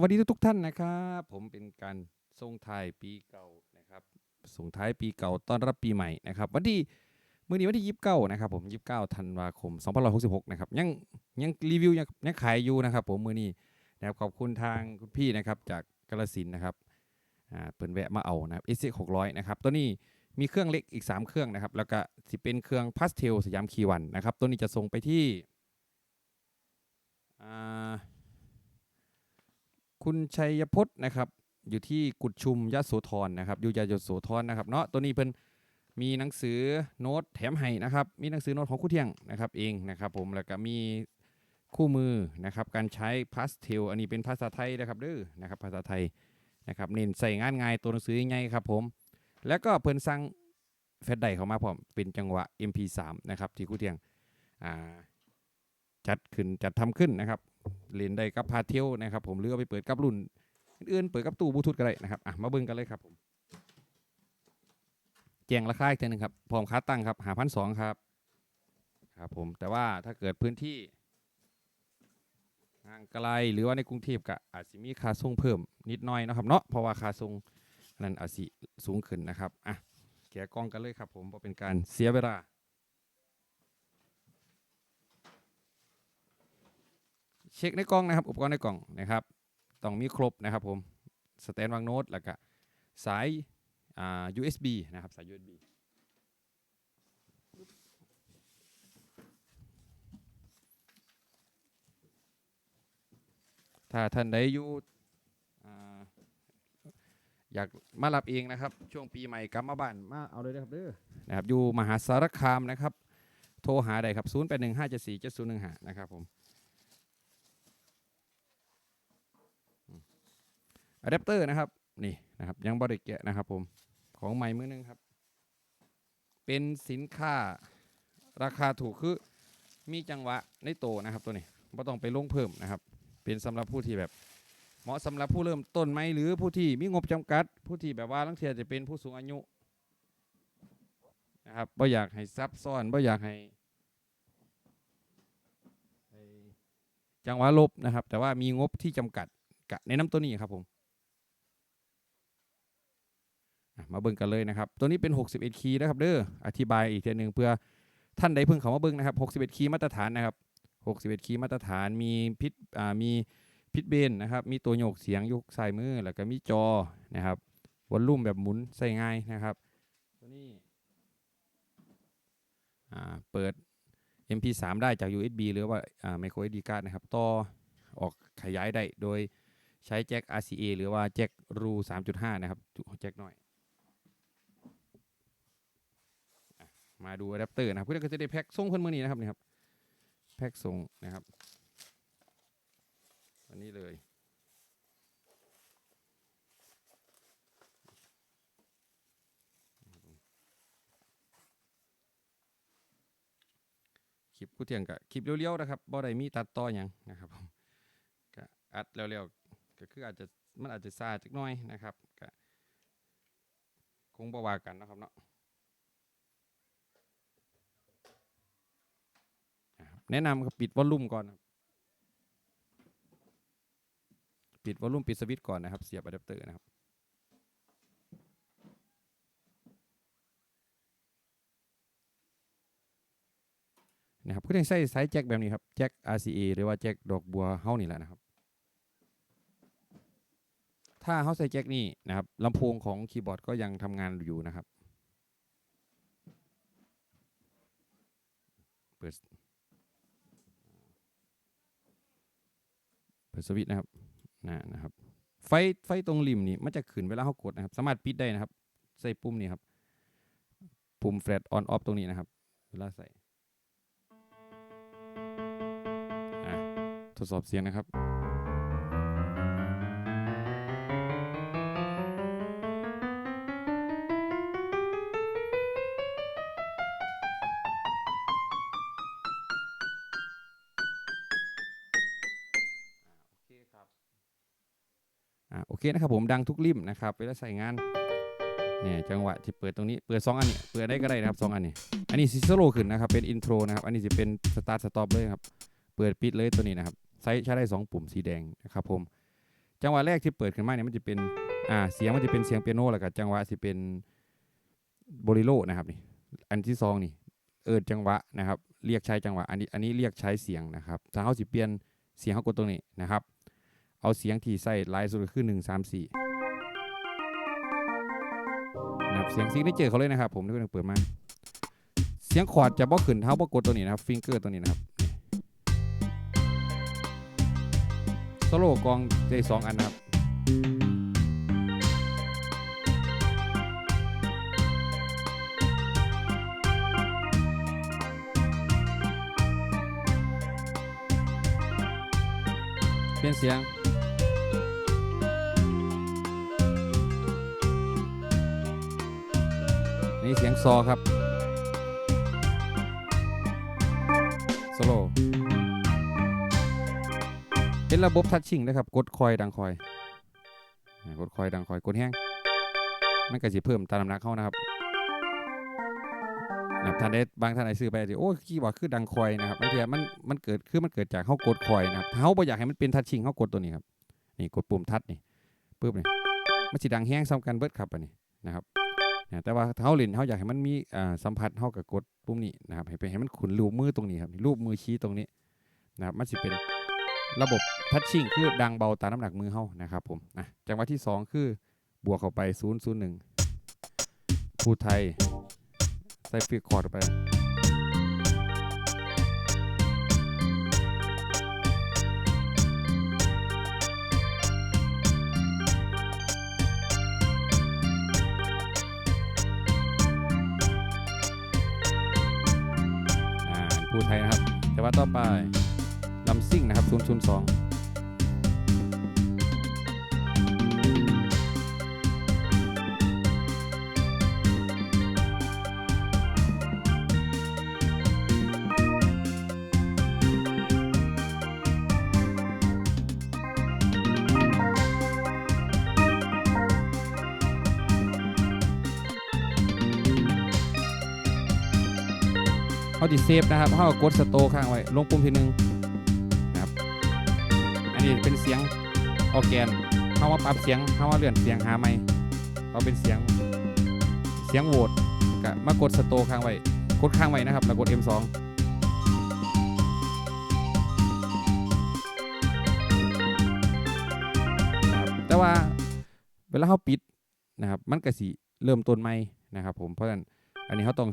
วัสดีทุกๆท่านนะครับ ผมเป็นการส่งท้ายปีเก่านะครับส่งท้ายปีเก่าต้อนรับปีใหม่นะครับวันที่มื้อนี้วันที่29นะครับผม29ธันวาคม2566นหกสิบหกนะครับยังยังรีวิวยังยังขายอยู่นะครับ ผมมื้อนี้นะครับขอบคุณทางคุณพี่นะครับจากกาฬสินนะครับอ่าเปิ่นแวะมาเอานะครับ s 6 6 0 0นะครับตัวนี้มีเครื่องเล็กอีก 3 เครื่องนะครับ แล้วก็สิเป็นเครื่องพาสเทลสยามคีวันนะครับตัวนี้จะส่งไปที่อ่า คุณชัยพจน์นะครับ อยู่ที่กุดชุมยะโสธรนะครับอยู่ยะโสธรนะครับเนาะตัวนี้เพิ่นมีหนังสือโน้ตแถมให้นะครับ มีหนังสือโน้ตของคู่เที่ยงนะครับเองนะครับ ผมแล้วก็มีคู่มือนะครับการใช้พาสเทลอันนี้เป็นภาษาไทยนะครับเด้อนะครับภาษาไทยนะครับเน้นใส่งานง่ายตัวหนังสือง่ายครับผมแล้วก็เพิ่นสั่งแฟลชไดร์เข้ามาพร้อมเป็นจังหวะ MP3 นะครับที่คู่เที่ยงจัดขึ้นจัดทำขึ้นนะครับ เล่นได้กับพาเที่ยวนะครับผมหรือเอาไปเปิดกับรุ่นอื่นๆเปิดกับตู้บลูทูธก็ได้นะครับอะมาเบิ่งกันเลยครับผมแจ้งราคาอีกทีหนึงครับพร้อมค่าตั้งครับหาพันสองครับครับผมแต่ว่าถ้าเกิดพื้นที่ห่างไกลหรือว่าในกรุงเทพก็อาจจะมีค่าส่งเพิ่มนิดหน่อยนะครับเนาะเพราะว่าค่าส่งนั้นอาจสิสูงขึ้นนะครับอะแกะกล้องกันเลยครับผมเพราะเป็นการเสียเวลา เช็คในกล่องนะครับอุปกรณ์ในกล่องนะครับต้องมีครบนะครับผมสแตนวางโน้ตแล้วก็สายอ่า USB นะครับสาย USB ถ้าท่านใดอยู่อ่อยากมารับเองนะครับ ช่วงปีใหม่กลับมาบ้านมาเอาเลยนะครับเด้อนะครับอยู่มหาสารคามนะครับ โทรหาได้ครับ 0 8 1 5 7 4 7 0 1 5 นะครับผม อะแดปเตอร์นะครับนี่นะครับยังบริแกะนะครับผมของใหม่มือนึงครับ เป็นสินค้าราคาถูกคือมีจังหวะในโตนะครับตัวนี้ไม่ต้องไปลงเพิ่มนะครับ เป็นสำหรับผู้ที่แบบเหมาะสำหรับผู้เริ่มต้นไหมหรือผู้ที่มีงบจำกัด ผู้ที่แบบว่าลังเทียจะเป็นผู้สูงอายุนะครับไม่อยากให้ซับซ้อนไม่อยากให้จังหวะลบนะครับ แต่ว่ามีงบที่จำกัดกะในน้ำตัวนี้ครับผม อะ มาเบิ่งกันเลยนะครับ ตัวนี้เป็น 61 คีย์นะครับเด้อ อธิบายอีกทีหนึ่งเพื่อท่านใดเพิ่งเข้ามาเบิ่งนะครับ 61 คีย์มาตรฐานนะครับ 61 คีย์มาตรฐาน มีพิษอ่า มีพิษเบนนะครับ มีตัวโยกเสียงยกสายมือ แล้วก็มีจอนะครับวอลลุ่มแบบหมุนใส่ง่ายนะครับ ตัวนี้อ่า เปิด MP3 ได้จาก USB หรือว่าอ่า micro SD card นะครับ ต่อออกขยายได้โดยใช้แจ็ค RCA หรือว่าแจ็ครู3.5 นะครับ แจ็คน้อย มาดูอะแดปเตอร์นะครับเพื่อนก็จะได้แพ็กส่งคนมือนี้นะครับนี่ครับแพ็กส่งนะครับอันนี้เลยคลิปกูเที่ยงกับคลิปเลี้ยวๆนะครับบ่ได้มีตัดต่อหยังนะครับผมก็อัดเร็วๆก็คืออาจจะมันอาจจะซาจักหน้อยนะครับก็คงบ่ว่ากันนะครับเนาะ นะครับ แนะนำครับปิดวอลลุ่มก่อน ปิดวอลลุ่มปิดสวิตช์ก่อนนะครับ เสียบอะแดปเตอร์นะครับนะครับก็ยังใช้สายแจ็คแบบนี้ครับแจ็ค RCA หรือว่าแจ็คดอกบัวเฮานี่แหละนะครับ ถ้าเขาใส่แจ็คนี่นะครับลำโพงของคีย์บอร์ดก็ยังทำงานอยู่นะครับ เปิด ปิดสวิตช์นะครับนะนะครับ ไฟไฟตรงริมนี่มันจะขึ้นเวลาเขากดนะครับ สามารถปิดได้นะครับ ใส่ปุ่มนี่ครับ ปุ่มแฟลตออนออฟตรงนี้นะครับ เวลาใส่อะทดสอบเสียงนะครับ อ่าโอเคนะครับผมดังทุกริมนะครับเวลาใส่งานเนี่ยจังหวะที่เปิดตรงนี้เปิดสองอันนี้เปิดได้ก็ได้นะครับสองอันนี้ อันนี้ซิสโลขึ้นนะครับเป็นอินโทรนะครับอันนี้จะเป็นสตาร์ทสต็อปเลยครับเปิดปิดเลยตัวนี้นะครับใช้ใช้ได้สองปุ่มสีแดงนะครับผมจังหวะแรกที่เปิดขึ้นมาเนี่ยมันจะเป็นอ่าเสียงมันจะเป็นเสียงเปียโนแล้วก็จังหวะสิเป็นโบลิโลนะครับนี่อันที่สองนี่เอิดจังหวะนะครับ เรียกใช้จังหวะ อันนี้อันนี้เรียกใช้เสียงนะครับถ้าเขาสิเปลี่ยนเสียงเขากดตรงนี้นะครับ เอาเสียงที่ใส่หลายสุดคือหนึ่งสามสี่นะครับเสียงซิกเนเจอร์เขาเลยนะครับ ผมที่เพิ่งเปิดมา เสียงคอร์ดจะบ่ขึ้นเท้าบ่กดตัวนี้นะครับ ฟิงเกอร์ตัวนี้นะครับโซโลกองได้สองอันนะครับเปลี่ยนเสียง นี่เสียงซอครับโซโลเป็นระบบทัชชิ่งนะครับ กดคอยดังคอย กดคอยดังคอย กดแห้งมันก็สิเพิ่มตามน้ำหนักเข้านะครับนะท่านได้บางท่านได้ซื้อไปอาจจะโอ้คีย์บอร์ดคือดังคอยนะครับบางทีมันมันเกิดคือมันเกิดจากเขากดคอยนะครับถ้าเขาบ่อยากให้มันเป็นทัชชิ่งเขากดตัวนี้ครับนี่กดปุ่มทัชนี่ปึ๊บนี่มันสิดังแห้งซ้ำกันเบิดครับอันนี้นะครับ นะแต่ว่าถ้าเขาเล่นเขาอยากให้มันมีอ่าสัมผัสเขากับกดปุ่มนี้นะครับให้เป็นให้มันขุนรูปมือตรงนี้ครับรูปมือชี้ตรงนี้นะครับมันสิเป็นระบบทัชชิ่งคือดังเบาตามน้ำหนักมือเขานะครับผมนะจังหวะที่สองคือบวกเข้าไป 0 0 1ผู้ไทย ใส่ฟิกคอร์ดไป ภูไทยนะครับ แต่ว่าต่อไปลำซิ่งนะครับ002 เขาดิเซฟนะครับเขากดสโตข้างไว้ ลงปุ่มทีหนึงนะครับ อันนี้เป็นเสียงออแกนเขามาปรับเสียงเขามาเลื่อนเสียงหาไม่เอาเป็นเสียง เสียงโหวตก็มากดสโตข้างไว้ กดข้างไว้นะครับ แล้วกด M2 แต่ว่าเวลาเขาปิดนะครับ มันก็สิเริ่มต้นใหม่นะครับผม เพราะฉะนั้นอันนี้เขาต้อง